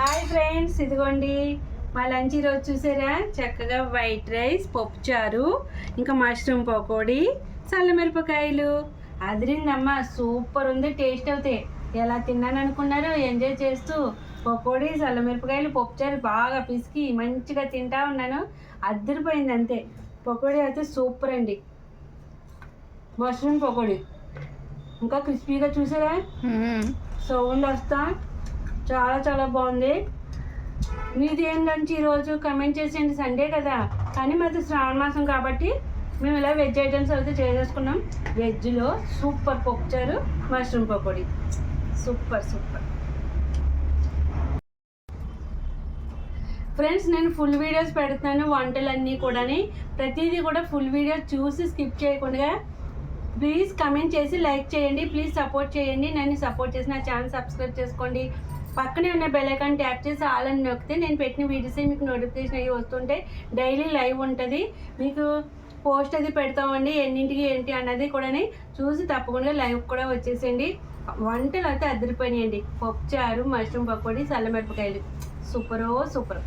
Hi friends ఇదిగోండి. మా lunch ఈరోజు చూసారా? చక్కగా వైట్ రైస్ పప్పుచారు ఇంకా మష్రూమ్ పకోడీ చల్లమిరపకాయలు అదిరిందమ్మా సూపర్ ఉంది టేస్ట్ అవుతాయి ఎలా తిన్నాను అనుకున్నారు ఎంజాయ్ చేస్తూ పకోడీ చల్లమిరపకాయలు పప్పుచారు బాగా పిసికి మంచిగా తింటా ఉన్నాను. అదిరిపోయింది అంతే. పకోడీ అయితే సూపర్ అండి. మష్రూమ్ పకోడీ. ఇంకా క్రిస్పీగా చూసారా? సౌండ్ వస్తా. చాలా చాలా బాగుంది. మీది ఏంటంటే ఈరోజు కమెంట్ చేసేయండి సండే కదా. కానీ మాది శ్రావణ మాసం కాబట్టి మేము ఇలా వెజ్ ఐటమ్స్ అయితే చేసేసుకున్నాం. వెజ్లో సూపర్ పప్పుచారు mushroom pakodi. Super super friends నేను ఫుల్ వీడియోస్ పెడుతున్నాను వంటలన్నీ కూడాని. ప్రతిదీ కూడా ఫుల్ వీడియో చూసి స్కిప్ చేయకుండా ప్లీజ్ కమెంట్ చేసి లైక్ చేయండి ప్లీజ్ సపోర్ట్ చేయండి. నన్ను సపోర్ట్ చేసి నా ఛానల్ సబ్స్క్రైబ్ చేసుకోండి. పక్కనే ఉన్న బెల్ ట్యాప్ చేసి ఆల్ అని నొక్కితే నేను పెట్టిన వీడియోస్ మీకు నోటిఫికేషన్ అయ్యి వస్తుంటే డైలీ లైవ్ ఉంటుంది. మీకు పోస్ట్ అది పెడతామండి ఎన్నింటికి ఏంటి అన్నది కూడా చూసి తప్పకుండా లైవ్ కూడా వచ్చేసేయండి. వంటలు అయితే అదిరిపోయినాయండి. పప్పుచారు మష్రూమ్ పకోడీ చల్లమిరపకాయలు సూపరో సూపర్